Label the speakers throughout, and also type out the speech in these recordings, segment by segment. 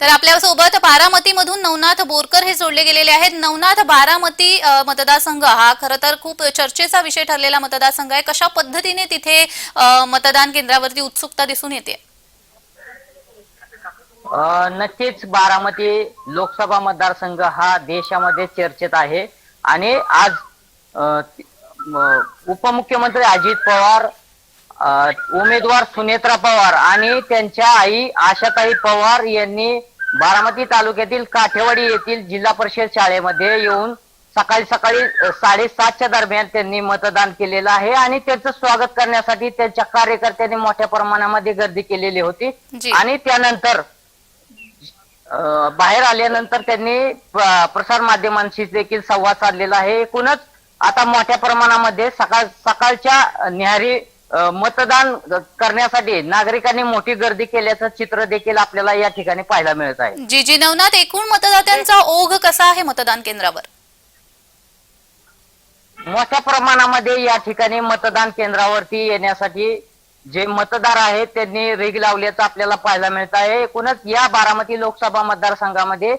Speaker 1: तर आपल्यासोबत बारामतीमधून नवनाथ बोरकर हे जोडले गेलेले आहेत. नवनाथ बारामती मतदारसंघ हा खरं तर खूप चर्चेचा विषय ठरलेला मतदारसंघ आहे. कशा पद्धतीने तिथे मतदान केंद्रावरती उत्सुकता दिसून येते?
Speaker 2: नक्कीच बारामती लोकसभा मतदारसंघ हा देशामध्ये चर्चेत आहे. आणि आज उपमुख्यमंत्री अजित पवार अ, उमेदवार सुनेत्रा पवार आणि त्यांच्या आई आशाताई पवार यांनी बारामती तालुक्यातील काठेवाडी येथील जिल्हा परिषद शाळेमध्ये येऊन सकाळी सकाळी अ, साडेसातच्या दरम्यान त्यांनी मतदान केलेलं आहे आणि त्यांचं स्वागत करण्यासाठी त्यांच्या कार्यकर्त्यांनी मोठ्या प्रमाणामध्ये गर्दी केलेली होती
Speaker 1: जी.
Speaker 2: आणि त्यानंतर अ, बाहेर आल्यानंतर त्यांनी प्रसार माध्यमांशी देखील संवाद साधलेला आहे एकूणच आता मोठ्या प्रमाणामध्ये सकाळ सकाळच्या न्याहारी मतदान करण्यासाठी नागरिकांनी मोठी गर्दी केल्याचं चित्र देखील आपल्याला या ठिकाणी पाहायला मिळत आहे.
Speaker 1: जी जी नवनाथ एकूण मतदात्यांचा ओघ कसा आहे मतदान केंद्रावर?
Speaker 2: मोठ्या प्रमाणामध्ये या ठिकाणी मतदान केंद्रावरती येण्यासाठी जे मतदार आहेत त्यांनी रेग लावल्याचं आपल्याला पाहायला मिळत आहे. एकूणच या बारामती लोकसभा मतदारसंघामध्ये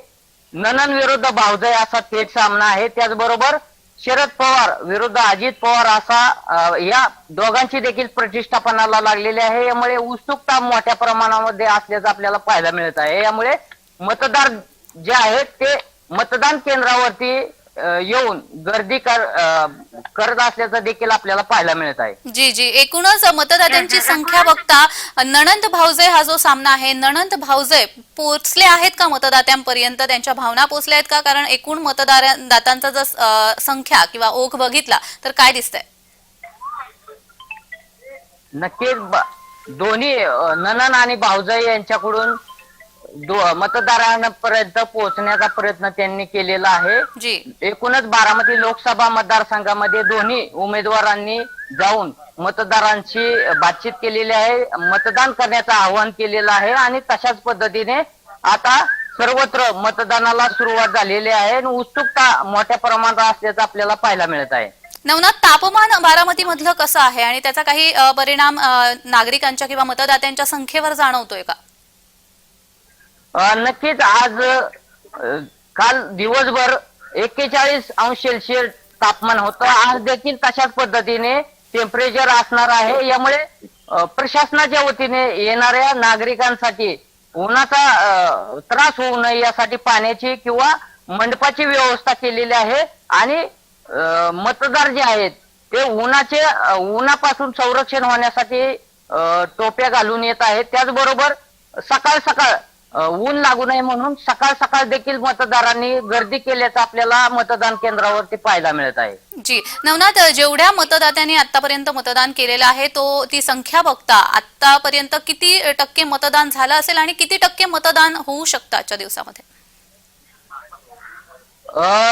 Speaker 2: ननन विरुद्ध भावजय असा थेट सामना आहे. त्याचबरोबर शरद पवार विरुद्ध अजित पवार असा अं, या दोघांची देखील प्रतिष्ठापनाला लागलेली आहे. यामुळे उत्सुकता मोठ्या प्रमाणामध्ये असल्याचं आपल्याला पाहायला मिळत आहे. यामुळे मतदार जे आहेत ते मतदान केंद्रावरती अं, येऊन गर्दी कर अं, करत असल्याचं देखील आपल्याला पाहायला मिळत आहे.
Speaker 1: जी जी. एकूणच मतदात्यांची संख्या बघता नणंद भावजय हा जो सामना आहे नणंद भावजय पोचले आहेत का मतदात्यांपर्यंत? त्यांच्या भावना पोचल्या आहेत का? कारण एकूण मतदार दातांचा जर अ, संख्या किंवा ओघ बघितला तर काय दिसतंय?
Speaker 2: नक्कीच ब- दोन्ही अं, ननन आणि भाऊजाई यांच्याकडून दो- मतदारांपर्यंत पोहोचण्याचा प्रयत्न त्यांनी केलेला आहे.
Speaker 1: जी.
Speaker 2: एकूणच बारामती लोकसभा मतदारसंघामध्ये दोन्ही उमेदवारांनी जाऊन मतदारांशी बातचीत केलेली आहे मतदान करण्याचं आवाहन केलेलं आहे आणि तशाच पद्धतीने आता सर्वत्र मतदानाला सुरुवात झालेली आहे आणि उत्सुकता मोठ्या प्रमाणात असल्याचं आपल्याला पाहायला मिळत आहे.
Speaker 1: नवनाथ तापमान बारामती मधलं कसं आहे? आणि त्याचा काही अ, परिणाम अ, नागरिकांच्या किंवा मतदात्यांच्या संख्येवर जाणवतोय का?
Speaker 2: नक्कीच आज काल दिवसभर एक्केचाळीस अंश सेल्सिअस तापमान होतं. आज देखील तशाच पद्धतीने टेम्परेचर असणार आहे. यामुळे प्रशासनाच्या वतीने येणाऱ्या नागरिकांसाठी उन्हाचा त्रास होऊ नये यासाठी पाण्याची किंवा मंडपाची व्यवस्था केलेली आहे. आणि मतदार जे आहेत ते उन्हाचे उन्हापासून संरक्षण होण्यासाठी टोप्या घालून येत आहेत. त्याचबरोबर सकाळ सकाळ ऊन लागू नये म्हणून सकाळ सकाळ देखील मतदारांनी गर्दी केल्याचं आपल्याला मतदान केंद्रावरती पाहायला मिळत आहे.
Speaker 1: जी. नवनाथ जेवढ्या मतदात्यांनी आतापर्यंत मतदान केलेलं आहे तो ती संख्या बघता आतापर्यंत किती टक्के मतदान झालं असेल आणि किती टक्के मतदान होऊ शकतं आजच्या दिवसामध्ये?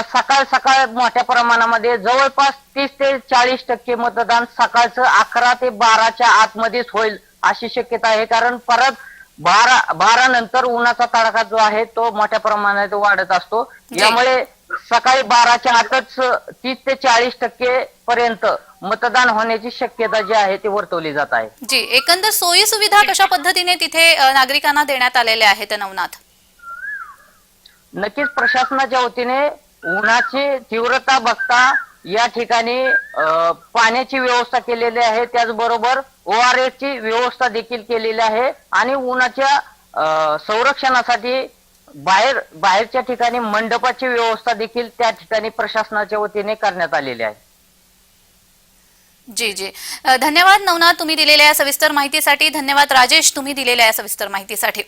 Speaker 2: सकाळ सकाळ मोठ्या प्रमाणामध्ये जवळपास तीस ते चाळीस टक्के मतदान सकाळचं अकरा ते बाराच्या आतमध्येच होईल अशी शक्यता आहे. कारण परत बारा बारा नंतर उन्हाचा तडाखा जो आहे तो मोठ्या प्रमाणात वाढत असतो. यामुळे सकाळी बाराच्या आतच तीस ते चाळीस टक्के पर्यंत मतदान होण्याची शक्यता जी आहे ती वर्तवली जात आहे.
Speaker 1: जी. एकंदर सोयी सुविधा कशा पद्धतीने तिथे नागरिकांना देण्यात आलेल्या आहेत नवनाथ?
Speaker 2: नक्कीच प्रशासनाच्या वतीने उन्हाची तीव्रता बघता या ठिकाणी पाण्याची व्यवस्था केलेली आहे. त्याचबरोबर ओ आर एस ची व्यवस्था देखील केलेली आहे आणि उन्हाच्या संरक्षणासाठी बाहेर बाहेरच्या ठिकाणी मंडपाची व्यवस्था देखील त्या ठिकाणी प्रशासनाच्या वतीने करण्यात आलेली आहे.
Speaker 1: जी जी. धन्यवाद नवनाथ तुम्ही दिलेल्या या सविस्तर माहितीसाठी. धन्यवाद राजेश तुम्ही दिलेल्या या सविस्तर माहितीसाठी.